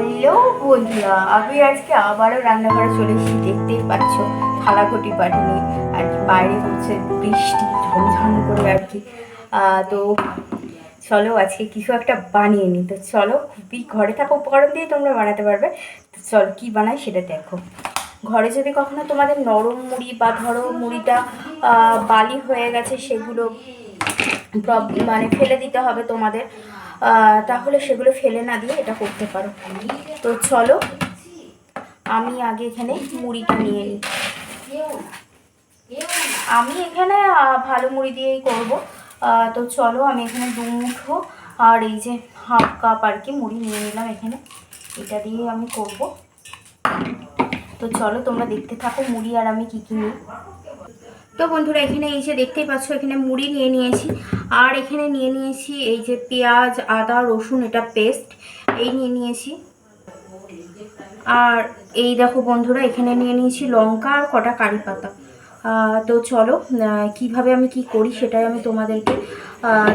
Hello বন্ধুরা আমি আজকে আবারও রান্নাঘরে চলে এসেছি, দেখতেই পাচ্ছ, থালাঘটি বাটি নিয়ে আর বাইরে হচ্ছে বৃষ্টি, ঝমঝম করে আর কি। তো চলো আজকে কিছু একটা বানিয়ে নিই। তো চলো, খুবই ঘরে থাকা, উপকরণ দিয়ে তোমরা বানাতে পারবে। তো চলো, কী বানাই সেটা দেখো। ঘরে যদি কখনো তোমাদের নরম মুড়ি বা ধরো মুড়িটা বালি হয়ে গেছে, সেগুলো মানে ফেলে দিতে হবে তোমাদের। তাহলে সেগুলো ফেলে না দিয়ে এটা করতে পারো। তো চলো, আমি আগে এখানে মুড়িটা নিয়ে নিই। আমি এখানে ভালো মুড়ি দিয়েই করব। তো চলো, আমি এখানে দু মুঠো, আর এই যে হাফ কাপ আর কি মুড়ি নিয়ে নিলাম এখানে। এটা দিয়ে আমি করব। তো চলো, তোমরা দেখতে থাকো মুড়ি আর আমি কী কী নিই। তো বন্ধুরা, এখানে এই যে দেখতেই পাচ্ছ, এখানে মুড়ি নিয়ে নিয়েছি। আর এখানে নিয়ে নিয়েছি এই যে পেঁয়াজ, আদা, রসুন, এটা পেস্ট, এই নিয়ে নিয়েছি। আর এই দেখো বন্ধুরা, এখানে নিয়ে নিয়েছি লঙ্কা আর কটা কারি পাতা। তো চলো কীভাবে আমি কি করি সেটাই আমি তোমাদেরকে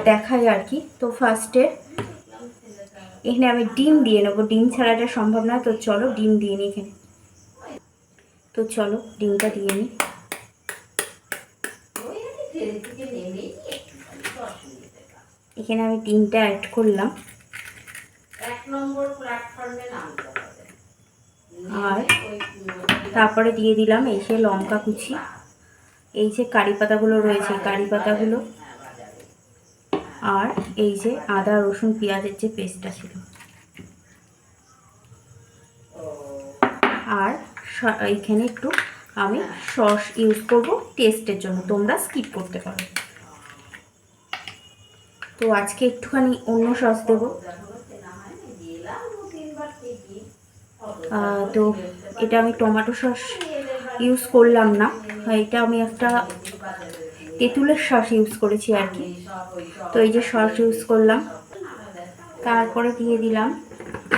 দেখাই আর কি। তো ফার্স্টে এখানে আমি ডিম দিয়ে নেব। ডিম ছাড়াটা সম্ভব না, তো চলো ডিম দিয়ে নিই এখানে। তো চলো, ডিমটা দিয়ে নিই। এখানে আমি ডিমটা অ্যাড করলাম। এক নম্বর প্ল্যাটফর্মে আর তারপরে দিয়ে দিলাম এই যে লঙ্কা কুচি। এই যে কারি পাতাগুলো রয়েছে কারি পাতাগুলো। আর এই যে আদা রসুন পেঁয়াজের যে পেস্টটা ছিল। আর এইখানে একটু আমি সস ইউজ করব টেস্টের জন্য। তোমরা স্কিপ করতে পারো। তো আজকে একটুখানি অন্য সস দেবো। তো এটা আমি টমেটো সস ইউজ করলাম না। এটা আমি একটা তেঁতুলের সস ইউজ করেছি আর কি। তো এই যে সস ইউজ করলাম। তারপরে দিয়ে দিলাম।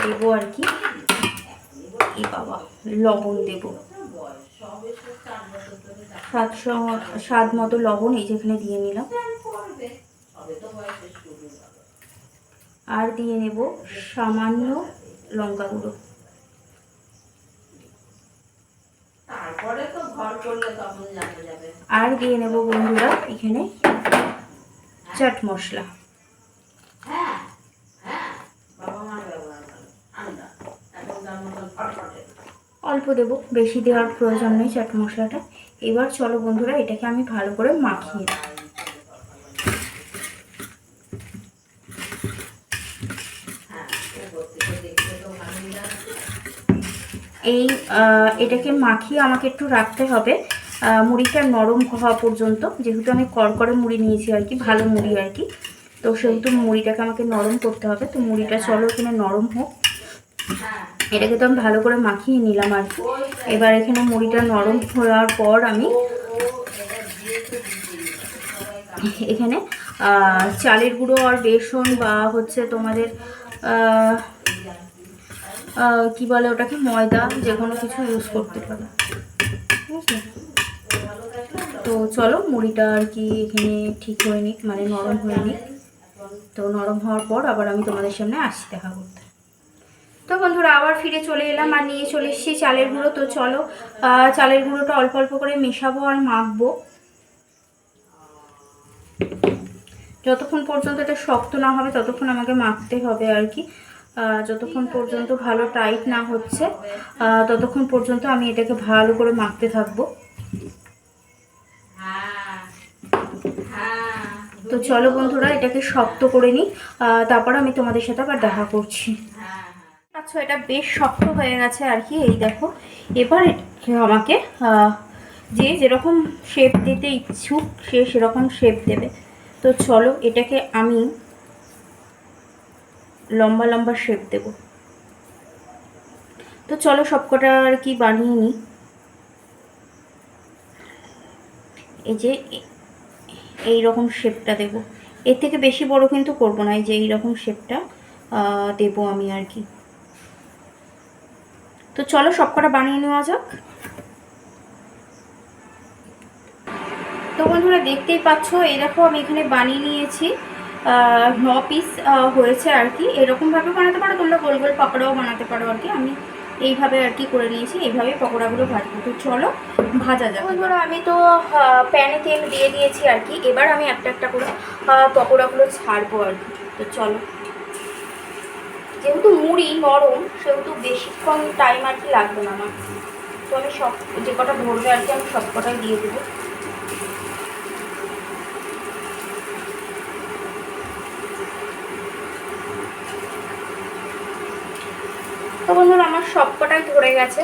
দেবো আর কি। বাবা, লবণ দেব। সম- স্বাদ মতো লবণ এই যেখানে দিয়ে নিলাম। আর দিয়ে নেব সামান্য লঙ্কা গুঁড়ো। আর দিয়ে নেব বন্ধুরা এখানে চাট মশলা হ্যাঁ হ্যাঁ বাবা মার ব্যবহার করে আমরা এখন তার মতন ফটফটে অল্প দেব। বেশি দেওয়ার প্রয়োজন নেই চাট মশলাটা। এবার চলো বন্ধুরা, এটাকে আমি ভালো করে মাখিয়ে এই এটাকে মাখিয়ে আমাকে একটু রাখতে হবে। মুড়িটা নরম হওয়া পর্যন্ত, যেহেতু আমি করকরে মুড়ি নিয়েছি আর কি, ভালো মুড়ি আর কি। তো সেহেতু মুড়িটাকে আমাকে নরম করতে হবে। তো মুড়িটা চলো এখানে নরম হোক। এটাকে তো আমি ভালো করে মাখিয়ে নিলাম আর এবার এখানে মুড়িটা নরম হওয়ার পর আমি এখানে চালের গুঁড়ো আর বেসন বা হচ্ছে তোমাদের কি বলে ওটাকে, ময়দা, যে কোনো কিছু ইউজ করতে পারো। তো চলো মুড়িটা আর কি এখানে ঠিক হয়ে নিক মানে নরম হয়ে নিক। তো নরম হওয়ার পর আবার আমি তোমাদের সামনে আসছি দেখা করতে তো বন্ধুরা, আবার ফিরে চলে এলাম আর নিয়ে চলে এসেছি চালের গুঁড়ো। তো চলো চালের গুঁড়োটা অল্প অল্প করে মেশাবো আর মাখবো। যতক্ষণ পর্যন্ত এটা শক্ত না হবে, ততক্ষণ আমাকে মাখতে হবে আর কি। যতক্ষণ পর্যন্ত ভালো টাইট না হচ্ছে ততক্ষণ পর্যন্ত আমি এটাকে ভালো করে মাখতে থাকব। তো চলো বন্ধুরা, এটাকে শক্ত করে নিই। তারপর আমি তোমাদের সাথে আবার দেখা করছি। আচ্ছা এটা বেশ শক্ত হয়ে গেছে আর কি, এই দেখো। এবার আমাকে যে যেরকম শেপ দিতে ইচ্ছুক, সে সেরকম শেপ দেবে। তো চলো এটাকে আমি লম্বা লম্বা শেপ দেব। তো চলো সবকটা আর কি বানিয়ে নিই। এই যে এ- এই রকম শেপটা দেব। এর থেকে বেশি বড় কিন্তু করব না, এই যে এই রকম শেপটা দেব আমি আর কি। তো চলো সবকটা বানিয়ে নেওয়া যাক। তো বন্ধুরা দেখতেই পাচ্ছ, এই দেখো আমি এখানে বানিয়ে নিয়েছি ন পিস হয়েছে আর কি। এরকমভাবে বানাতে পারো, তোমরা গোল গোল পকোড়াও বানাতে পারো আর কি। আমি এইভাবে আর কি করে নিয়েছি এইভাবে পকোড়াগুলো ভাজবো। তো চলো, ভাজা যাবে বন্ধুরা, আমি তো প্যানে তেল দিয়ে দিয়েছি আর কি। এবার আমি একটা একটা করে পকোড়াগুলো ছাড়বো আর কি। তো চলো। যেহেতু মুড়ি নরম সেহেতু বেশিক্ষণ টাইম আর কি লাগবে না আমার। তো আমি সব যে কটা ধরবে আর কি আমি সব কটাই দিয়ে দেবো। তো বন্ধুরা আমার সব কটাই ধরে গেছে।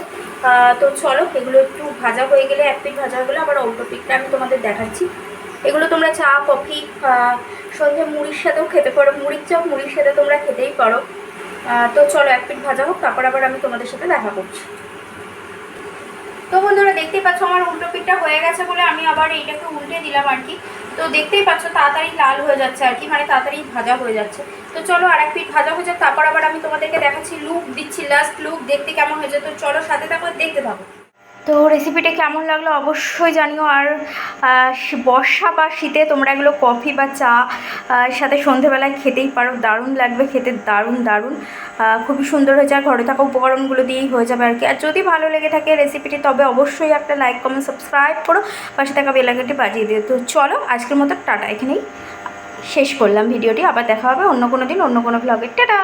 তো চলো এগুলো একটু ভাজা হয়ে গেলে এক পিঠ ভাজা হয়ে গেলে আবার উল্টো পিঠটা আমি তোমাদের দেখাচ্ছি। এগুলো তোমরা চা কফি আহ, সন্ধে মুড়ির সাথেও খেতে পারো। মুড়ির চপ মুড়ির সাথে তোমরা খেতেই পারো। তো চলো, এক পিঠ ভাজা হোক, তারপর আবার আমি তোমাদের সাথে দেখা করছি। তো বন্ধুরা, দেখতেই পাচ্ছ আমার উল্টো পিঠটা হয়ে গেছে বলে আমি আবার এইটাকে উল্টে দিলাম আর কি। তো দেখতেই পাচ্ছ, তাড়াতাড়ি লাল হয়ে যাচ্ছে আর কি মানে তাড়াতাড়ি ভাজা হয়ে যাচ্ছে। তো চলো আর এক পিঠ ভাজা হয়ে যাক, তারপর আবার আমি তোমাদেরকে দেখাচ্ছি লুক দিচ্ছি লাস্ট লুক দেখতে কেমন হয়েছে। তো চলো, সাথে তারপর দেখতে থাকো। তো রেসিপিটা কেমন লাগল অবশ্যই জানিও। আর বর্ষা বা শীতে তোমরা এগুলো কফি বা চা সাথে সন্ধেবেলায় খেতেই পারো। দারুণ লাগবে খেতে, দারুণ দারুণ। খুবই সুন্দর হয়েছে। আর ঘরে থাকা উপকরণগুলো দিয়েই হয়ে যাবে আর কি। আর যদি ভালো লেগে থাকে রেসিপিটি তবে অবশ্যই একটা লাইক কমেন্ট সাবস্ক্রাইব করো। পাশে থাকা বেলাঘাটি বাজিয়ে দিও। তো চলো, আজকের মতো টাটা। এখানেই শেষ করলাম ভিডিওটি। আবার দেখা হবে অন্য কোনো দিন, অন্য কোনো ব্লগে টাটা!